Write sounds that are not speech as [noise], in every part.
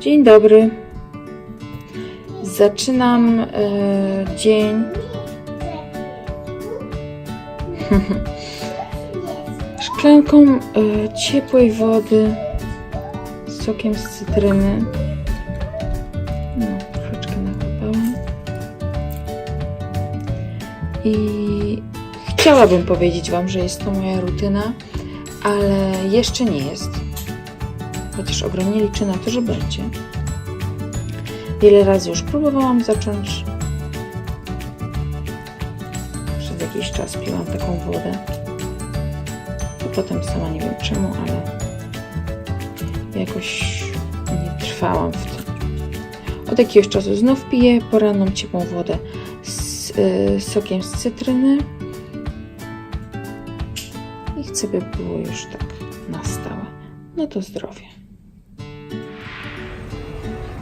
Dzień dobry. Zaczynam e, dzień. [laughs] Szklanką e, ciepłej wody z sokiem z cytryny. No, troszeczkę nachłapałam. I chciałabym powiedzieć Wam, że jest to moja rutyna, ale jeszcze nie jest. Chociaż ogromnie liczę na to, że będzie. Wiele razy już próbowałam zacząć. Przez jakiś czas piłam taką wodę. I potem sama nie wiem czemu, ale jakoś nie trwałam w tym. Od jakiegoś czasu znów piję poranną ciepłą wodę z y, sokiem z cytryny. I chcę, by było już tak na stałe. No to zdrowie.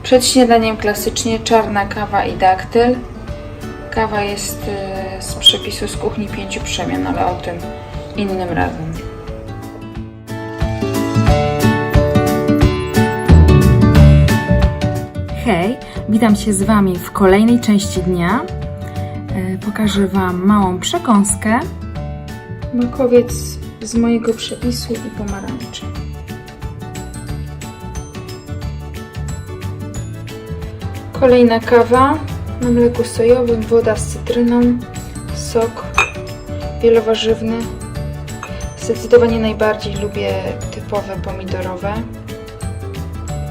Przed śniadaniem klasycznie czarna kawa i daktyl. Kawa jest y, z przepisu z kuchni pięciu przemian, ale o tym innym razem. Hej, witam się z Wami w kolejnej części dnia. E, Pokażę Wam małą przekąskę. Makowiec z mojego przepisu i pomarańcze. Kolejna kawa na mleku sojowym, woda z cytryną, sok wielowarzywny. Zdecydowanie najbardziej lubię typowe pomidorowe,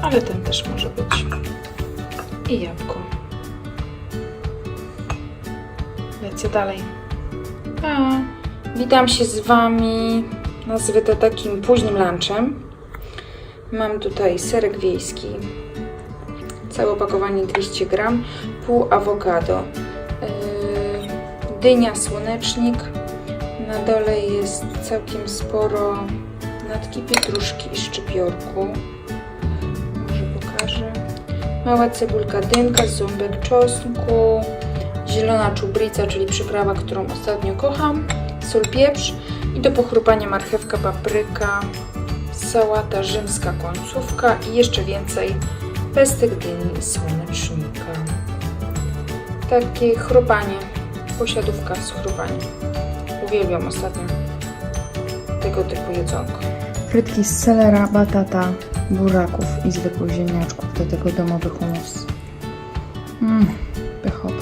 ale ten też może być. I jabłko. Lecę dalej. Pa! Witam się z Wami, nazwę to takim późnym lunchem. Mam tutaj serek wiejski, całe opakowanie 200 gram, pół awokado, yy, dynia, słonecznik, na dole jest całkiem sporo natki pietruszki i szczypiorku. Może pokażę. Mała cebulka dynka, ząbek czosnku, zielona czubrica, czyli przyprawa, którą ostatnio kocham, sól, pieprz i do pochrupania marchewka, papryka, sałata rzymska końcówka i jeszcze więcej pestek dyni i słonecznika. Takie chrupanie, posiadówka z chrupaniem. Uwielbiam ostatnio tego typu jedzonko. Frytki z selera, batata, buraków i zwykłych ziemniaczków do tego domowy humus. Mmm, pychowe.